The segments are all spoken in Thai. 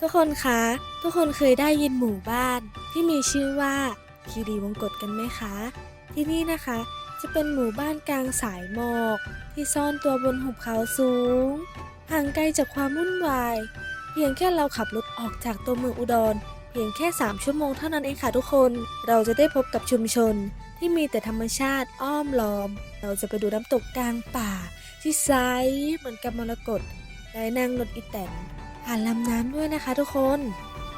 ทุกคนคะ ทุกคนเคยได้ยินหมู่บ้าน ที่มีชื่อว่าคีรีวงกฏกันไหมคะ ที่นี่นะคะ จะเป็นหมู่บ้านกลางสายหมอก ที่ซ่อนตัวบนหุบเขาสูง ห่างไกลจากความวุ่นวาย เพียงแค่เราขับรถออกจากตัวเมืองอุดร เพียงแค่ 3 ชั่วโมงเท่านั้นเองค่ะทุกคน เราจะได้พบกับชุมชน ที่มีแต่ธรรมชาติอ้อมล้อม เราจะไปดูน้ำตกกลางป่า ที่ใสเหมือนกับมรกตได้นั่งรถอีแตน ผ่านลำน้ำด้วยนะคะทุกคน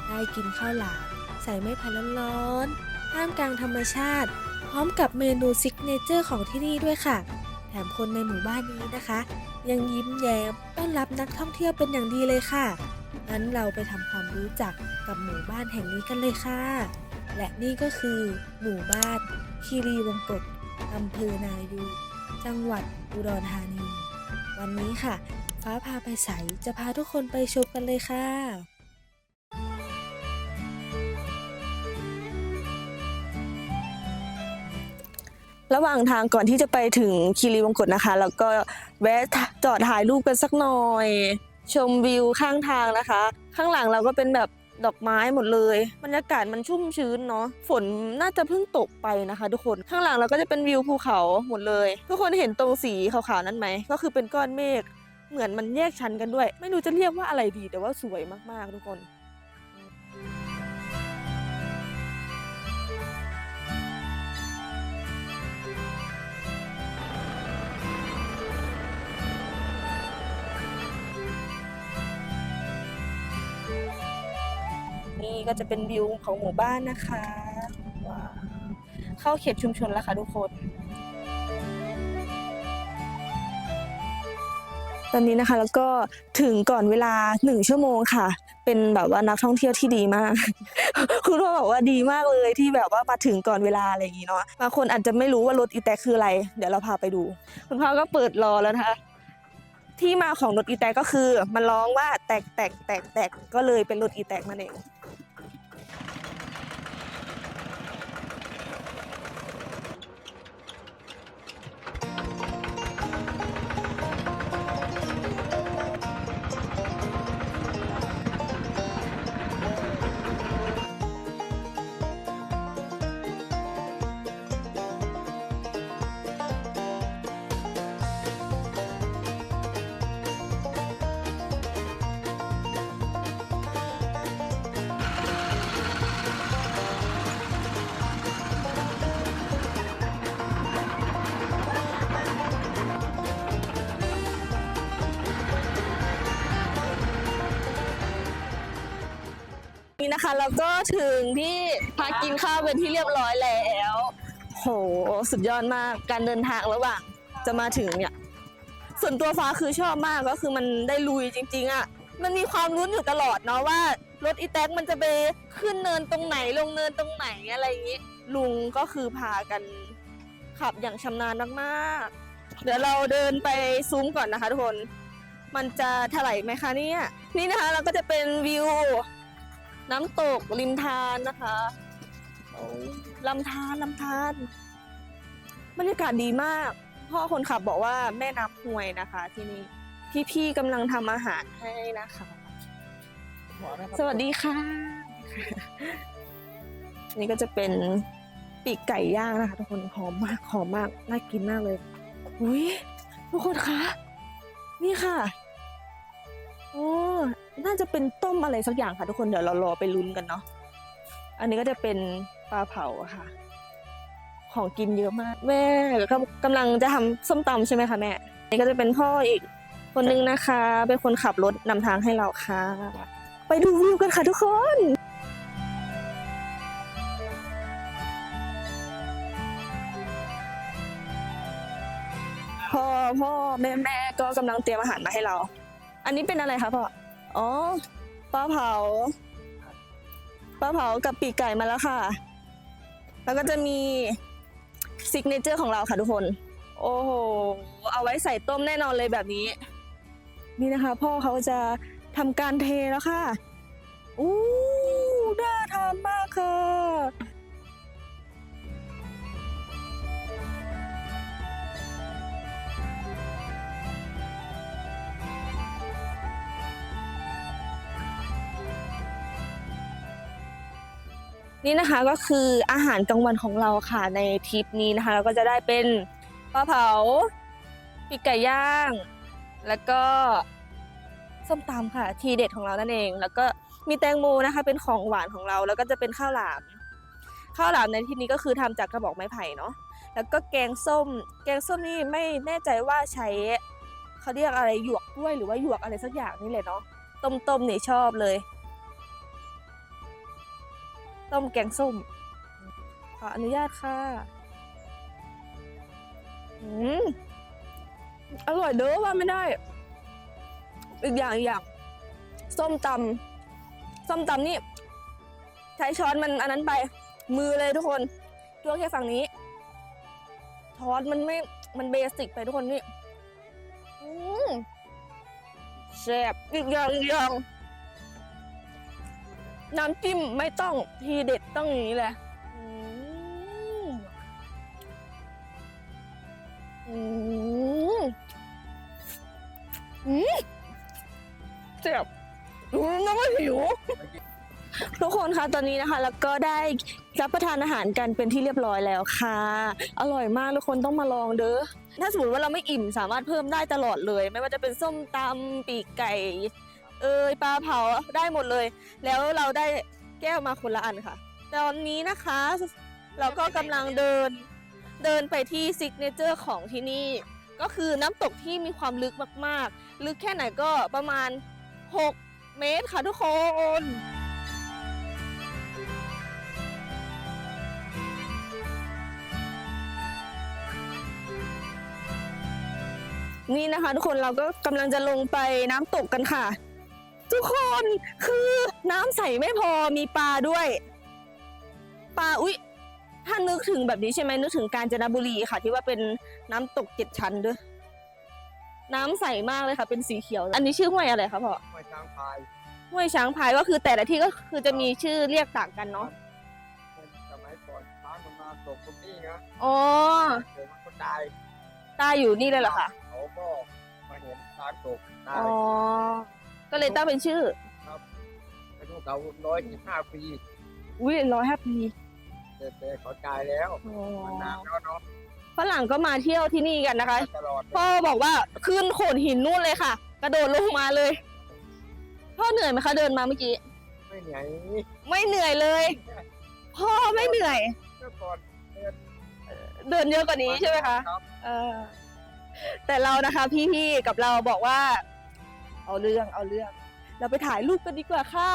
ได้กินข้าวหลามใส่ไม้พายร้อนๆท่ามกลางธรรมชาติ พร้อมกับเมนูซิกเนเจอร์ของที่นี่ด้วยค่ะ แถมคนในหมู่บ้านนี้นะคะ ยังยิ้มแย้มต้อนรับนักท่องเที่ยวเป็นอย่างดีเลยค่ะงั้นเราไปทำความรู้จักกับหมู่บ้านแห่งนี้กันเลยค่ะ และนี่ก็คือ หมู่บ้านคีรีวงกฏอำเภอนายู จังหวัดอุดรธานี วันนี้ค่ะ ฟ้าพาไปใสจะพาทุกคนไปชมกันเลยค่ะระหว่างทางก่อนที่จะไปถึงคีรีวงกฏนะคะ แล้วก็แวะจอดถ่ายรูปกันสักหน่อย ชมวิวข้างทางนะคะ ข้างหลังเราก็เป็นแบบดอกไม้หมดเลยบรรยากาศมันชุ่มชื้นเนาะฝนน่าจะเพิ่งตกไปนะคะ ทุกคนข้างหลังเราก็จะเป็นวิวภูเขาหมดเลย ทุกคนเห็นตรงสีขาวๆนั้นไหมก็คือเป็นก้อนเมฆ เหมือนมันแยกชั้นกันด้วย ไม่รู้จะเรียกว่าอะไรดีแต่ว่าสวยมากๆทุกคนนี่ก็จะเป็นวิวของหมู่บ้านนะคะ เข้าเขตชุมชนแล้วค่ะทุกคน ตอนนี้นะคะแล้วก็ถึงก่อนเวลาหนึ่งชั่วโมงค่ะ เป็นแบบว่านักท่องเที่ยวที่ดีมาก คุณพ่อบอกว่าดีมากเลยที่แบบว่ามาถึงก่อนเวลาอะไรอย่างนี้เนาะบางคนอาจจะไม่รู้ว่ารถอีแตกคืออะไร เดี๋ยวเราพาไปดู คุณพ่อก็เปิดรอแล้วนะคะ ที่มาของรถอีแตกก็คือ มันร้องว่าแตกแตกแตกแตกก็เลยเป็นรถอีแตกมาเอง นี่นะคะแล้วก็ถึงที่พักกินข้าวเป็นที่เรียบร้อยแล้ว โหสุดยอดมากการเดินทางระหว่างจะมาถึงเนี่ย ส่วนตัวฟ้าคือชอบมากก็คือมันได้ลุยจริง ๆอะ่ะมันมีความรุ้นอยู่ตลอดเนาะว่ารถอีแท็กมันจะไปขึ้นเนินตรงไหนลงเนินตรงไหนอะไรอย่างนี้ ลุงก็คือพากันขับอย่างชำนาญมากๆ เดี๋ยวเราเดินไปซุ้มก่อนนะคะทุกคน มันจะถลายไหมคะเนี่ย นี่นะคะเราก็จะเป็นวิว น้ำตกริมทานนะคะโอ้ยลำธารลำธารบรรยากาศดีมาก พ่อคนขับบอกว่าแม่น้ำห่วยนะคะ ที่นี่พี่ๆกำลังทำอาหารให้นะคะ สวัสดีค่ะ นี่ก็จะเป็นปีกไก่ย่างนะคะ ทุกคนหอมมากหอมมากน่ากินมากเลย อุ้ยทุกคนคะนี่ค่ะ โอ้น่าจะเป็นต้มอะไรสักอย่างค่ะทุกคนเดี๋ยวเรารอไปลุ้นกันเนาะอันนี้ก็จะเป็นปลาเผาค่ะ ของกินเยอะมาก แม่ก็กำลังจะทำส้มตำใช่ไหมคะแม่นี่ก็จะเป็นพ่ออีกคนนึงนะคะ เป็นคนขับรถนำทางให้เราค่ะ ไปดูวิวกันค่ะทุกคนพ่อพ่อแม่แม่ก็กำลังเตรียมอาหารมาให้เรา อันนี้เป็นอะไรคะพ่อ อ๋อปลาเผาปลาเผากับปีกไก่มาแล้วค่ะ แล้วก็จะมีซิกเนเจอร์ของเราค่ะทุกคน โอ้โห เอาไว้ใส่ต้มแน่นอนเลยแบบนี้ นี่นะคะ พ่อเขาจะทำการเทแล้วค่ะ อู้น่าทานมาก นี่นะคะก็คืออาหารกลางวันของเราค่ะในทริปนี้นะคะ เราก็จะได้เป็นปลาเผาปีกไก่ย่าง แล้วก็ส้มตำค่ะ ทีเด็ดของเรานั่นเอง แล้วก็มีแตงโมนะคะ เป็นของหวานของเรา แล้วก็จะเป็นข้าวหลามข้าวหลามในที่นี้ก็คือทำจากกระบอกไม้ไผ่เนาะแล้วก็แกงส้ม แกงส้มนี่ไม่แน่ใจว่าใช้เขาเรียกอะไรหยวกกล้วยหรือว่าหยวกอะไรสักอย่างนี่แหละเนาะต้มๆนี่ชอบเลย ต้มแกงส้ม ขออนุญาตค่ะ อืม อร่อยเด้อว่าไม่ได้ อีกอย่างอีกอย่างส้มตำส้มตำนี่ ใช้ช้อนมันอันนั้นไป มือเลยทุกคนตัวแค่ฝั่งนี้ช้อนมันไม่ มันเบสิกไปทุกคนนี่อืมแซ่บอีกอย่างอีกอย่าง น้ำจิ้มไม่ต้องทีเด็ดต้องอย่างนี้แหละอืมอืมอืมเจ็บอืมน้ำมันหิว ทุกคนคะตอนนี้นะคะ แล้วก็ได้รับประทานอาหารกันเป็นที่เรียบร้อยแล้วค่ะ อร่อยมากทุกคนต้องมาลองเด้อถ้าสมมติว่าเราไม่อิ่มสามารถเพิ่มได้ตลอดเลย ไม่ว่าจะเป็นส้มตำปีกไก่ เอยปลาเผาได้หมดเลย แล้วเราได้แก้วมาคนละอันค่ะ ตอนนี้นะคะ เราก็กำลังเดินเดินไปที่ซิกเนเจอร์ของที่นี่ ก็คือน้ำตกที่มีความลึกมากๆ ลึกแค่ไหนก็ประมาณ 6 เมตรค่ะทุกคนนี่นะคะทุกคนเราก็กำลังจะลงไปน้ำตกกันค่ะ ทุกคนคือน้ำใสไม่พอมีปลาด้วย ปลาอุ๊ย ถ้านึกถึงแบบนี้ใช่ไหมนึกถึงกาญจนบุรีค่ะ ที่ว่าเป็นน้ำตกเจ็ดชั้นด้วย น้ำใสมากเลยค่ะ เป็นสีเขียว อันนี้ชื่อห้วยอะไรคะพ่อห้วยช้างพายห้วยช้างพายก็คือแต่ละที่ก็คือจะมีชื่อเรียกต่างกันเนาะสมัยก่อนช้างมันมาตกตรงนี้นะอ๋อเดี๋ยวมันก็ตายตายอยู่นี่เลยเหรอคะเขาก็มาเห็นช้างตกตายอ๋อ ก็เลยตั้งเป็นชื่อ อายุเขาร้อยสิบห้าปีอุ้ยร้อยห้าปีแต่แต่เขาตายแล้วอ๋อมันนานแล้วเนาะฝรั่งก็มาเที่ยวที่นี่กันนะคะ ตลอดพ่อบอกว่าขึ้นโขดหินนู่นเลยค่ะ กระโดดลงมาเลย พ่อเหนื่อยไหมคะเดินมาเมื่อกี้ ไม่เหนื่อยไม่เหนื่อยเลย พ่อไม่เหนื่อย เมื่อก่อนเดินเดินเยอะกว่านี้ใช่ไหมคะ รับ เออแต่เรานะคะพี่ๆกับเราบอกว่า เอาเรื่องเอาเรื่อง เราไปถ่ายรูปกันดีกว่าค่ะ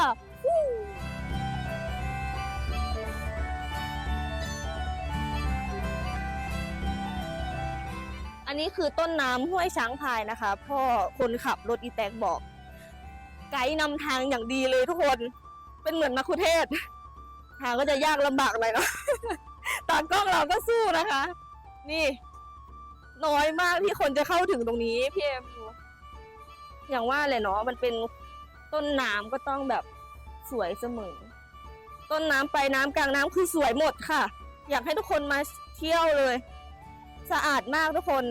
อันนี้คือต้นน้ำห้วยช้างพายนะคะ พ่อคนขับรถอีแตกบอก ไกด์นำทางอย่างดีเลยทุกคน เป็นเหมือนมัคคุเทศ์ทางก็จะยากลำบากหน่อยเนาะตากล้องเราก็สู้นะคะ นี่ น้อยมากที่คนจะเข้าถึงตรงนี้พี่เอ็ม อย่างว่าเลยเนาะมันเป็นต้นน้ำก็ต้องแบบสวยเสมอ ต้นน้ำไปน้ำกลางน้ำคือสวยหมดค่ะ อยากให้ทุกคนมาเที่ยวเลย สะอาดมากทุกคน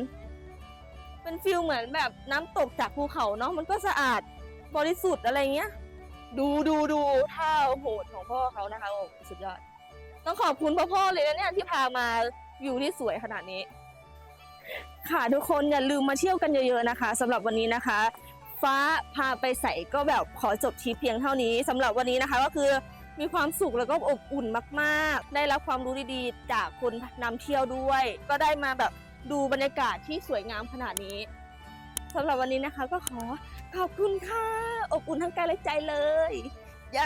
เป็นฟิลเหมือนแบบน้ำตกจากภูเขาเนาะมันก็สะอาดบริสุทธิ์อะไรเงี้ย ดูดูดูท่าโหดของพ่อเขานะคะโอ้สุดยอด ต้องขอบคุณพ่อพ่อเลยนะเนี่ยที่พามาวิวที่สวยขนาดนี้ ค่ะทุกคนอย่าลืมมาเที่ยวกันเยอะๆนะคะสำหรับวันนี้นะคะ ฟ้าพาไปใส่ก็แบบขอจบทริปเพียงเท่านี้สำหรับวันนี้นะคะก็คือมีความสุขแล้วก็อบอุ่นมากๆ ได้รับความรู้ดีๆ จากคนนำเที่ยวด้วย ก็ได้มาแบบดูบรรยากาศที่สวยงามขนาดนี้สำหรับวันนี้นะคะก็ขอขอบคุณค่ะ อบอุ่นทั้งกายและใจเลย เย้